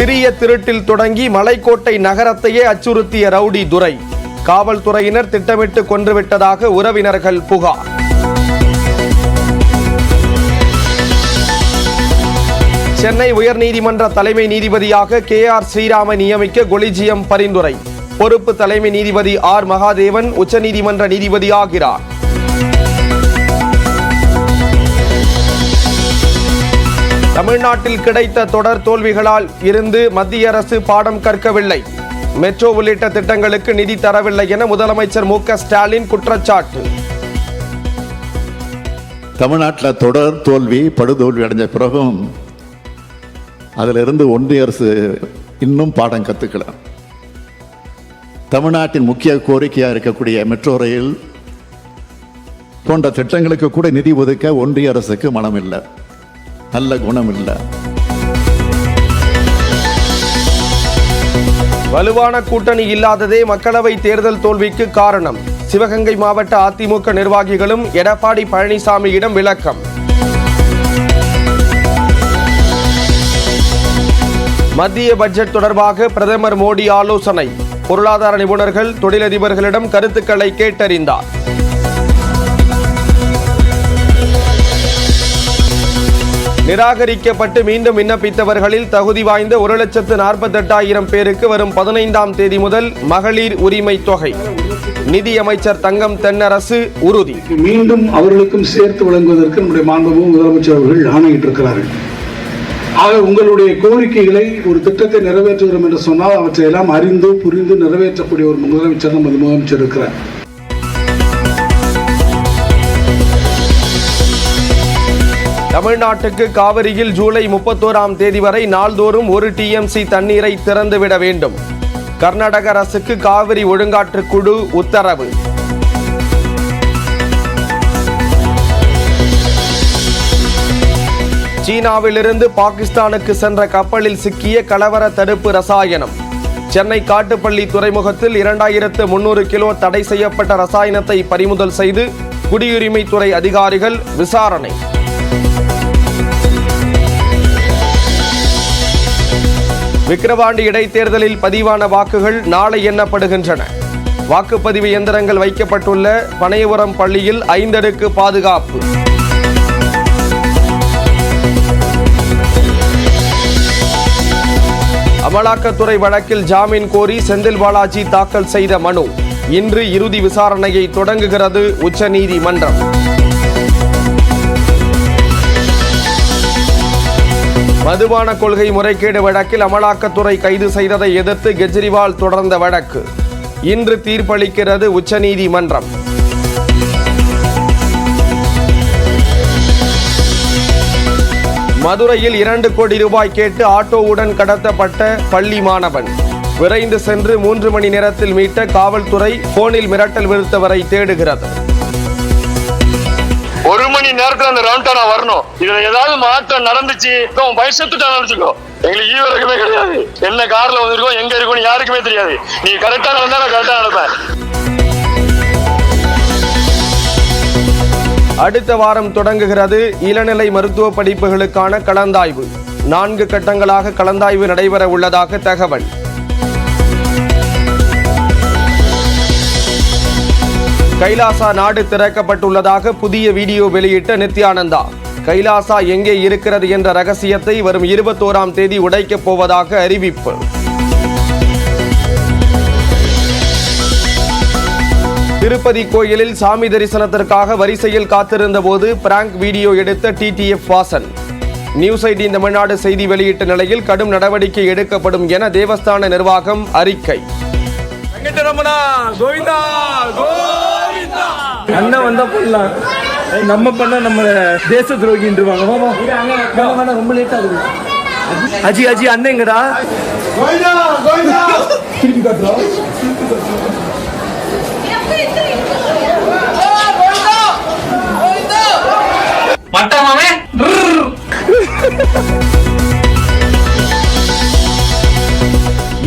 சிறிய திருட்டில் தொடங்கி மலைக்கோட்டை நகரத்தையே அச்சுறுத்திய ரவுடி துரை. காவல்துறையினர் திட்டமிட்டு கொன்றுவிட்டதாக உறவினர்கள் புகார். சென்னை உயர்நீதிமன்ற தலைமை நீதிபதியாக கே ஆர் ஸ்ரீராமை நியமிக்க கொலிஜியம் பரிந்துரை. பொறுப்பு தலைமை நீதிபதி ஆர் மகாதேவன் உச்சநீதிமன்ற நீதிபதியாகிறார் தமிழ்நாட்டில் கிடைத்த தொடர் தோல்விகளால் இருந்து மத்திய அரசு பாடம் கற்கவில்லை. மெட்ரோ உள்ளிட்ட திட்டங்களுக்கு நிதி தரவில்லை என முதலமைச்சர் மு க ஸ்டாலின் குற்றச்சாட்டு. தமிழ்நாட்டில் தொடர் தோல்வி படுதோல்வி அடைஞ்ச பிறகும் அதிலிருந்து ஒன்றிய அரசு இன்னும் பாடம் கற்றுக்கல தமிழ்நாட்டின் முக்கிய கோரிக்கையாக இருக்கக்கூடிய மெட்ரோ ரயில் போன்ற திட்டங்களுக்கு கூட நிதி ஒதுக்க ஒன்றிய அரசுக்கு மனமில்லை. நல்ல குணம் இல்லை வலுவான கூட்டணி இல்லாததே மக்களவை தேர்தல் தோல்விக்கு காரணம். சிவகங்கை மாவட்ட அதிமுக நிர்வாகிகளும் எடப்பாடி பழனிசாமியிடம் விளக்கம். மத்திய பட்ஜெட் தொடர்பாக பிரதமர் மோடி ஆலோசனை. பொருளாதார நிபுணர்கள் தொழிலதிபர்களிடம் கருத்துக்களை கேட்டறிந்தார். நிராகரிக்கப்பட்டு மீண்டும் விண்ணப்பித்தவர்களில் தகுதி வாய்ந்த ஒரு லட்சத்து நாற்பத்தெட்டாயிரம் பேருக்கு வரும் பதினைந்தாம் தேதி முதல் மகளிர் உரிமை தொகை. நிதியமைச்சர் தங்கம் தென்னரசு உறுதி. மீண்டும் அவர்களுக்கும் சேர்த்து வழங்குவதற்கு நம்முடைய மாண்புமிகு முதலமைச்சர் அவர்கள் ஆணையிட்டிருக்கிறார்கள் ஆக உங்களுடைய கோரிக்கைகளை ஒரு திட்டத்தை நிறைவேற்றுகிறோம் என்று சொன்னால் அவற்றை எல்லாம் அறிந்து புரிந்து நிறைவேற்றக்கூடிய ஒரு முதலமைச்சர் நமது முதலமைச்சர் இருக்கிறார். தமிழ்நாட்டுக்கு காவிரியில் ஜூலை முப்பத்தோராம் தேதி வரை நாள்தோறும் ஒரு டிஎம்சி தண்ணீரை திறந்துவிட வேண்டும். கர்நாடக அரசுக்கு காவிரி ஒழுங்காற்று குழு உத்தரவு. சீனாவிலிருந்து பாகிஸ்தானுக்கு சென்ற கப்பலில் சிக்கிய கலவர தடுப்பு ரசாயனம். சென்னை காட்டுப்பள்ளி துறைமுகத்தில் இரண்டாயிரத்து முன்னூறு கிலோ தடை செய்யப்பட்ட ரசாயனத்தை பறிமுதல் செய்து குடியுரிமைத்துறை அதிகாரிகள் விசாரணை. விக்கிரவாண்டி இடைத்தேர்தலில் பதிவான வாக்குகள் நாளை எண்ணப்படுகின்றன. வாக்குப்பதிவு எந்திரங்கள் வைக்கப்பட்டுள்ள பனையபுரம் பள்ளியில் ஐந்தடுக்கு பாதுகாப்பு. அமலாக்கத்துறை வழக்கில் ஜாமீன் கோரி செந்தில் பாலாஜி தாக்கல் செய்த மனு. இன்று இறுதி விசாரணையை தொடங்குகிறது உச்சநீதிமன்றம். மதுபான கொள்கை முறைகேடு வழக்கில் அமலாக்கத்துறை கைது செய்ததை எதிர்த்து கெஜ்ரிவால் தொடர்ந்த வழக்கு. இன்று தீர்ப்பளிக்கிறது உச்சநீதிமன்றம். மதுரையில் இரண்டு கோடி ரூபாய் கேட்டு ஆட்டோவுடன் கடத்தப்பட்ட பள்ளி மாணவன். விரைந்து சென்று மூன்று மணி நேரத்தில் மீட்ட காவல்துறை போனில் மிரட்டல் விடுத்தவரை தேடுகிறது. மணி நேரத்துல அந்த ரவுண்டானா வரணும். இதுல ஏதாவது மாற்றம் நடந்துச்சு உன் பயசத்துட்டா நினைச்சுக்கோ. எங்களுக்கு ஈவரக்குமே கிடையாது. என்ன கார்ல வந்திருக்கோம் எங்க இருக்கோம் யாருக்குமே தெரியாது. நீ கரெக்டா நடந்தா நான் கரெக்டா நடப்பேன். அடுத்த வாரம் தொடங்குகிறது இளநிலை மருத்துவ படிப்புகளுக்கான கலந்தாய்வு. நான்கு கட்டங்களாக கலந்தாய்வு நடைபெற உள்ளதாக தகவல். கைலாசா நாடு திறக்கப்பட்டுள்ளதாக புதிய வீடியோ வெளியிட்ட நித்யானந்தா. கைலாசா எங்கே இருக்கிறது என்ற ரகசியத்தை வரும் இருபத்தோராம் தேதி உடைக்கப் போவதாக அறிவிப்பு. திருப்பதி கோயிலில் சாமி தரிசனத்திற்காக வரிசையில் காத்திருந்த போது பிராங்க் வீடியோ எடுத்த TTF Vasan. News eighteen Tamil Nadu செய்தி வெளியிட்ட நிலையில் கடும் நடவடிக்கை எடுக்கப்படும் என தேவஸ்தான நிர்வாகம் அறிக்கை. வெங்கடரமணா கோவிந்தா கோவிந்தா அண்ணன் வந்தா பண்ணலாம் நம்ம பண்ண நம்ம தேச துரோகின்றுவாங்க. வாமா வாமா, ரொம்ப லேட்டா இருக்கு அஜி அஜி அண்ணங்கடா திருப்பி காட்டுறோம்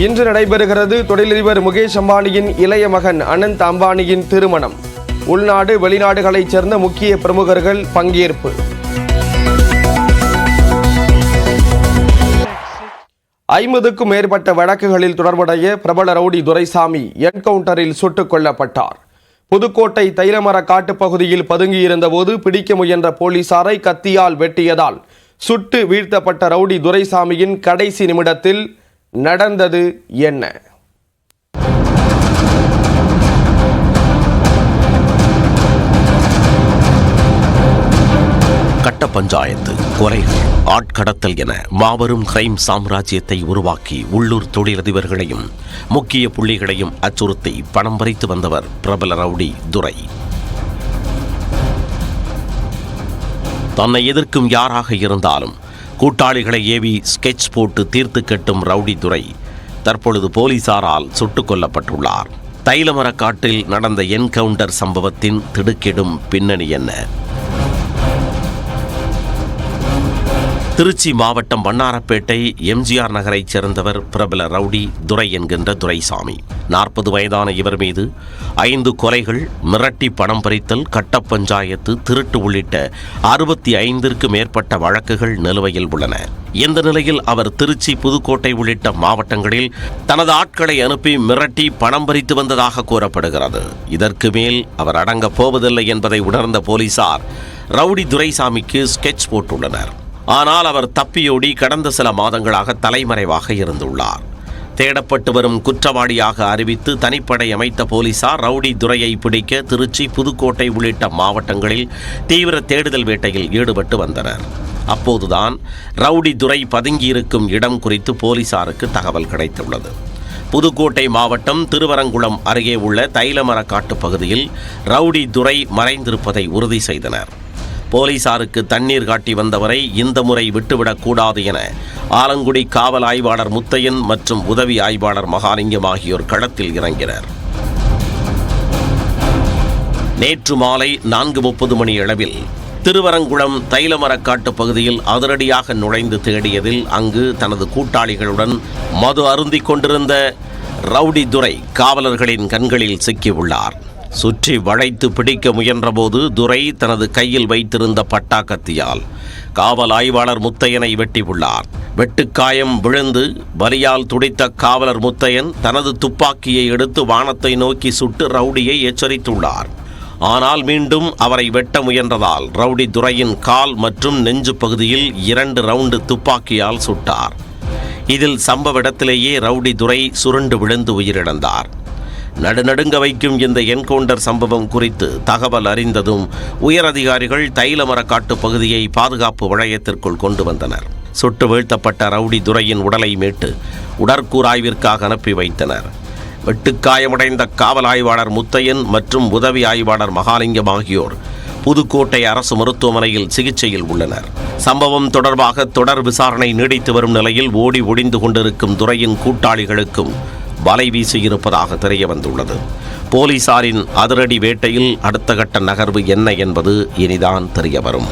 இன்று நடைபெறுகிறது தொழிலதிபர் முகேஷ் அம்பானியின் இளைய மகன் அனந்த் அம்பானியின் திருமணம். உள்நாடு வெளிநாடுகளைச் சேர்ந்த முக்கிய பிரமுகர்கள் பங்கேற்பு. ஐம்பதுக்கும் மேற்பட்ட வழக்குகளில் தொடர்புடைய பிரபல ரவுடி துரைசாமி என்கவுண்டரில் சுட்டுக் கொல்லப்பட்டார். புதுக்கோட்டை தைலமர காட்டுப் பகுதியில் பதுங்கியிருந்தபோது பிடிக்க முயன்ற போலீசாரை கத்தியால் வெட்டியதால் சுட்டு வீழ்த்தப்பட்ட ரவுடி துரைசாமியின் கடைசி நிமிடத்தில் நடந்தது என்ன? கட்ட பஞ்சாயத்து கொலைகள் ஆட்கடத்தல் என மாபெரும் கிரைம் சாம்ராஜ்யத்தை உருவாக்கி உள்ளூர் தொழிலதிபர்களையும் முக்கிய புள்ளிகளையும் அச்சுறுத்தி பணம் பறித்து வந்தவர் பிரபல ரவுடி துரை. தன்னை எதிர்க்கும் யாராக இருந்தாலும் கூட்டாளிகளை ஏவி ஸ்கெட்ச் போட்டு தீர்த்து கட்டும் ரவுடி துரை தற்பொழுது போலீசாரால் சுட்டுக் கொல்லப்பட்டுள்ளார். தைலமரக்காட்டில் நடந்த என்கவுண்டர் சம்பவத்தின் திடுக்கிடும் பின்னணி என்ன? திருச்சி மாவட்டம் வண்ணாரப்பேட்டை எம்ஜிஆர் நகரைச் சேர்ந்தவர் பிரபல ரவுடி துரை என்கின்ற துரைசாமி. நாற்பது வயதான இவர் மீது ஐந்து கொலைகள் மிரட்டி பணம் பறித்தல் கட்ட பஞ்சாயத்து திருட்டு உள்ளிட்ட அறுபத்தி ஐந்திற்கு மேற்பட்ட வழக்குகள் நிலுவையில் உள்ளன. இந்த நிலையில் அவர் திருச்சி புதுக்கோட்டை உள்ளிட்ட மாவட்டங்களில் தனது ஆட்களை அனுப்பி மிரட்டி பணம் பறித்து வந்ததாக கூறப்படுகிறது. இதற்கு மேல் அவர் அடங்கப் போவதில்லை என்பதை உணர்ந்த போலீசார் ரவுடி துரைசாமிக்கு ஸ்கெட்ச் போட்டுள்ளனர். ஆனால் அவர் தப்பியோடி கடந்த சில மாதங்களாக தலைமறைவாக இருந்துள்ளார். தேடப்பட்டு வரும் குற்றவாளியாக அறிவித்து தனிப்படை அமைத்த போலீசார் ரவுடி துரையை பிடிக்க திருச்சி புதுக்கோட்டை உள்ளிட்ட மாவட்டங்களில் தீவிர தேடுதல் வேட்டையில் ஈடுபட்டு வந்தனர். அப்போதுதான் ரவுடி துரை பதுங்கியிருக்கும் இடம் குறித்து போலீசாருக்கு தகவல் கிடைத்துள்ளது. புதுக்கோட்டை மாவட்டம் திருவரங்குளம் அருகே உள்ள தைலமரக்காட்டு பகுதியில் ரவுடி துரை மறைந்திருப்பதை உறுதி செய்தனர். போலீசாருக்கு தண்ணீர் காட்டி வந்தவரை இந்த முறை விட்டுவிடக்கூடாது என ஆலங்குடி காவல் ஆய்வாளர் முத்தையன் மற்றும் உதவி ஆய்வாளர் மகாலிங்கம் ஆகியோர் களத்தில் இறங்கினர். நேற்று மாலை நான்கு முப்பது மணி அளவில் திருவரங்குளம் தைலமரக்காட்டு பகுதியில் அதிரடியாக நுழைந்து தேடியதில் அங்கு தனது கூட்டாளிகளுடன் மது அருந்திக் கொண்டிருந்த ரவுடி துரை காவலர்களின் கண்களில் சிக்கியுள்ளார். சுற்றி வளைத்து பிடிக்க முயன்றபோது துரை தனது கையில் வைத்திருந்த பட்டாக்கத்தியால் காவல் ஆய்வாளர் முத்தையனை வெட்டியுள்ளார். வெட்டுக்காயம் விழுந்து வலியால் துடித்த காவலர் முத்தையன் தனது துப்பாக்கியை எடுத்து வானத்தை நோக்கி சுட்டு ரவுடியை எச்சரித்துள்ளார். ஆனால் மீண்டும் அவரை வெட்ட முயன்றதால் ரவுடி துரையின் கால் மற்றும் நெஞ்சு பகுதியில் இரண்டு ரவுண்டு துப்பாக்கியால் சுட்டார். இதில் சம்பவ இடத்திலேயே ரவுடி துரை சுருண்டு விழுந்து உயிரிழந்தார். நடுநடுங்க வைக்கும் இந்த என்கவுண்டர் சம்பவம் குறித்து தகவல் அறிந்ததும் உயரதிகாரிகள் தைலமரக்காட்டு பகுதியை பாதுகாப்பு வளையத்திற்குள் கொண்டு வந்தனர். சுட்டு வீழ்த்தப்பட்ட ரவுடி துரையின் உடலை மீட்டு உடற்கூராய்விற்காக அனுப்பி வைத்தனர். வெட்டுக்காயமடைந்த காவல் ஆய்வாளர் முத்தையன் மற்றும் உதவி ஆய்வாளர் மகாலிங்கம் ஆகியோர் புதுக்கோட்டை அரசு மருத்துவமனையில் சிகிச்சையில் உள்ளனர். சம்பவம் தொடர்பாக தொடர் விசாரணை நீடித்து வரும் நிலையில் ஓடி ஒடிந்து கொண்டிருக்கும் துறையின் கூட்டாளிகளுக்கும் வலை வீசியிருப்பதாக தெரிய வந்துள்ளது போலீசாரின் அதிரடி வேட்டையில் அடுத்த கட்ட நகர்வு என்ன என்பது இனிதான் தெரிய வரும்